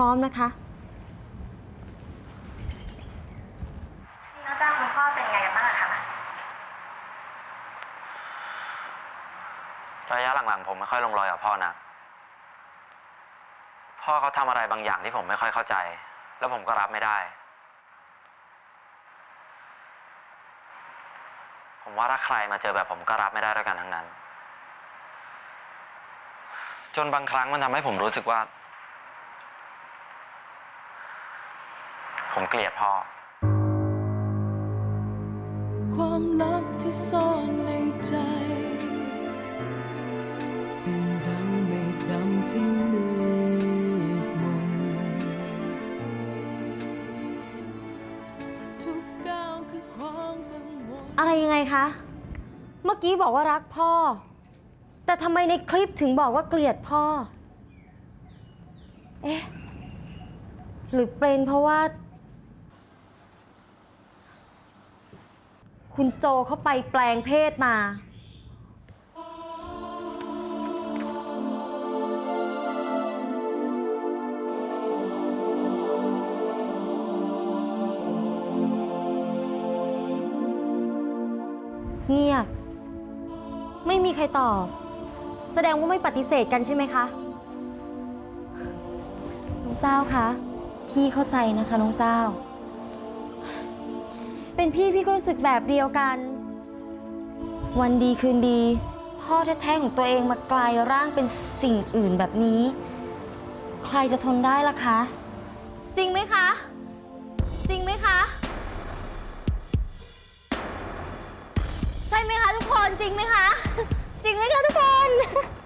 ร้อมนะคะนี่น้องจ้าคุณพ่อเป็นยังไงกันบ้างอะคะ ระยะหลังๆ ผมไม่ค่อยลงรอยกับพ่อนะพ่อเขาทำอะไรบางอย่างที่ผมไม่ค่อยเข้าใจ แล้วผมก็รับไม่ได้ ผมว่าถ้าใครมาเจอแบบผมก็รับไม่ได้ด้วยกันทั้งนั้น จนบางครั้งมันทำให้ผมรู้สึกว่า ผมเกลียดพ่อ ความลับที่ซ่อนในใจ เป็นดังเมฆดำที่มืดมนทุกก้าวคือความกังวลอะไรยังไงคะ เมื่อกี้บอกว่ารักพ่อ แต่ทำไมในคลิปถึงบอกว่าเกลียดพ่อ เอ๊ะ หรือเป็นเพราะว่า คุณโจเขาไปแปลงเพศมา เงียบ ไม่มีใครตอบ แสดงว่าไม่ปฏิเสธกันใช่ไหมคะน้องเจ้าคะพี่เข้าใจนะคะน้องเจ้า เป็นพี่พี่ก็รู้สึกแบบเดียวกัน วันดีคืนดี พ่อแท้ๆของตัวเองมากลายร่างเป็นสิ่งอื่นแบบนี้ ใครจะทนได้ล่ะคะ จริงไหมคะ จริงไหมคะ ใช่ไหมคะทุกคนจริงไหมคะ จริงไหมคะทุกคนไม่